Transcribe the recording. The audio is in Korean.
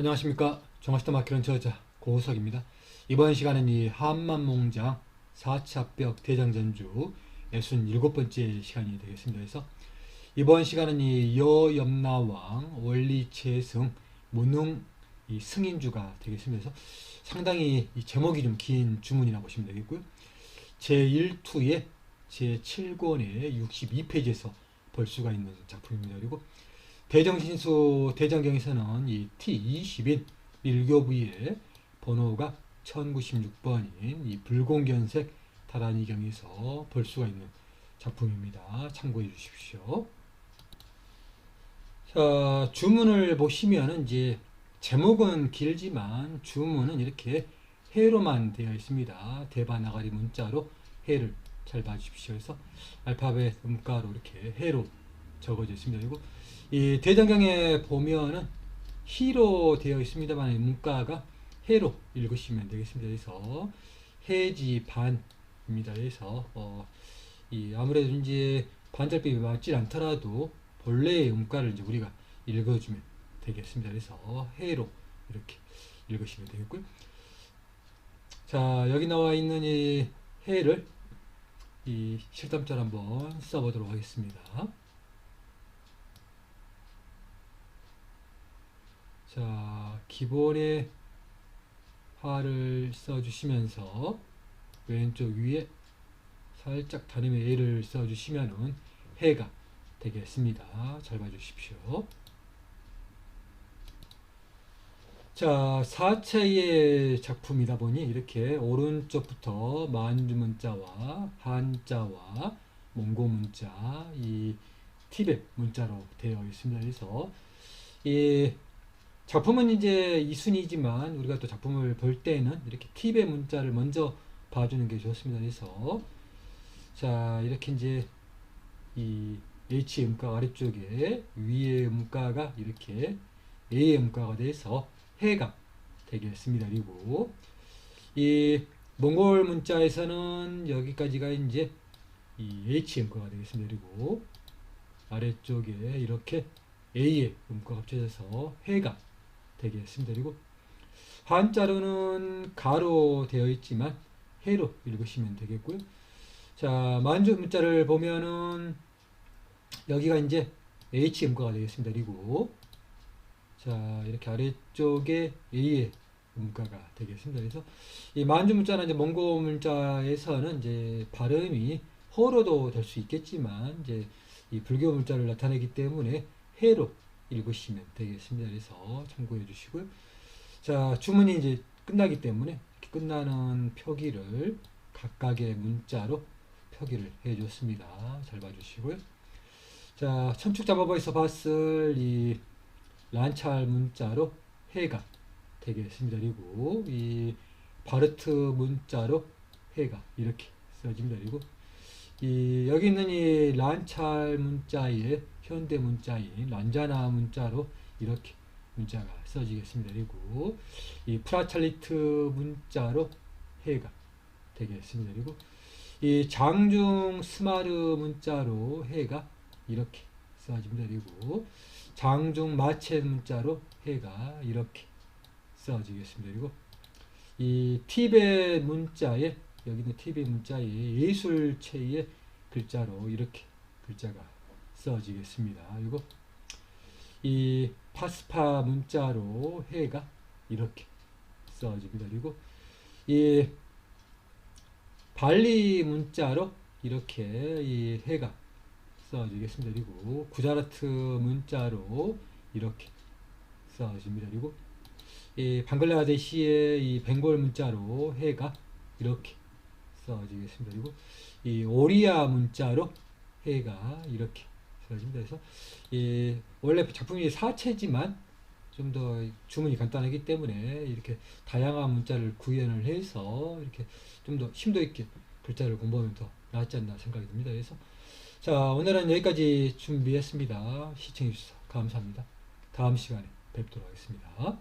안녕하십니까 정화시대 마키론 저자 고우석입니다. 이번 시간은 이 한만몽장 4차 벽 대장전주 67번째 시간이 되겠습니다. 그래서 이번 시간은 이 여염나왕 원리체승 무능 이 승인주가 되겠습니다. 그래서 상당히 이 제목이 좀 긴 주문이라 보시면 되겠고요. 제1투의 제7권의 62페이지에서 볼 수가 있는 작품입니다. 그리고 대정신수 대장경에서는 이 T20인 밀교부의 번호가 1096번인 이 불공견색 다란이경에서 볼 수가 있는 작품입니다. 참고해 주십시오. 자, 주문을 보시면은 이제 제목은 길지만 주문은 이렇게 해로만 되어 있습니다. 대바나가리 문자로 해를 잘 봐주십시오. 그래서 알파벳 음가로 이렇게 해로 적어져 있습니다. 그리고 이 대장경에 보면은 희로 되어 있습니다만 문가가 해로 읽으시면 되겠습니다. 그래서 해지반입니다. 그래서 어, 이 아무래도 이제 반절법이 맞지 않더라도 본래의 음가를 이제 우리가 읽어주면 되겠습니다. 그래서 해로 이렇게 읽으시면 되겠고요. 자 여기 나와 있는 이 해를 이 실담절 한번 써보도록 하겠습니다. 자, 기본의 화를 써주시면서 왼쪽 위에 살짝 다림의 A를 써주시면은 해가 되겠습니다. 잘 봐주십시오. 자, 사체의 작품이다 보니 이렇게 오른쪽부터 만주 문자와 한자와 몽고 문자, 이 티벳 문자로 되어 있습니다. 그래서 이 작품은 이제 이순이지만 우리가 또 작품을 볼 때는 이렇게 팁의 문자를 먼저 봐주는 게 좋습니다. 그래서 자 이렇게 이제 이 H 음가 아래쪽에 위의 음가가 이렇게 A의 음가가 돼서 해가 되겠습니다. 그리고 이 몽골 문자에서는 여기까지가 이제 이 H 음가가 되겠습니다. 그리고 아래쪽에 이렇게 A의 음가가 합쳐져서 해가 되겠습니다. 그리고 한자로는 가로 되어 있지만 해로 읽으시면 되겠고요. 자, 만주 문자를 보면은 여기가 이제 H 음가가 되겠습니다. 그리고 자, 이렇게 아래쪽에 A의 음가가 되겠습니다. 그래서 이 만주 문자나 이제 몽고 문자에서는 이제 발음이 허로도 될 수 있겠지만 이제 이 불교 문자를 나타내기 때문에 해로 읽으시면 되겠습니다. 그래서 참고해 주시고요. 자, 주문이 이제 끝나기 때문에 끝나는 표기를 각각의 문자로 표기를 해 줬습니다. 잘 봐주시고요. 자, 천축 잡아보에서 봤을 이 란찰 문자로 해가 되겠습니다. 그리고 이 바르트 문자로 해가 이렇게 써집니다. 그리고 이 여기 있는 이 란찰 문자의 현대 문자인 란자나 문자로 이렇게 문자가 써지겠습니다. 그리고 이 프라찰리트 문자로 해가 되겠습니다. 그리고 이 장중 스마르 문자로 해가 이렇게 써집니다. 그리고 장중 마체 문자로 해가 이렇게 써지겠습니다. 그리고 이 티벳 문자에 여기 있는 티벳 문자에 예술체의 글자로 이렇게 글자가 써지겠습니다. 그리고 이 파스파 문자로 해가 이렇게 써집니다. 그리고 이 발리 문자로 이렇게 이 해가 써지겠습니다. 그리고 구자라트 문자로 이렇게 써집니다. 그리고 이 방글라데시의 이 벵골 문자로 해가 이렇게 써지겠습니다. 그리고 이 오리아 문자로 해가 이렇게 써집니다. 그래서 이 원래 작품이 사체지만 좀 더 주문이 간단하기 때문에 이렇게 다양한 문자를 구현을 해서 이렇게 좀 더 심도 있게 글자를 공부하면 더 낫지 않나 생각이 듭니다. 그래서 자 오늘은 여기까지 준비했습니다. 시청해 주셔서 감사합니다. 다음 시간에 뵙도록 하겠습니다.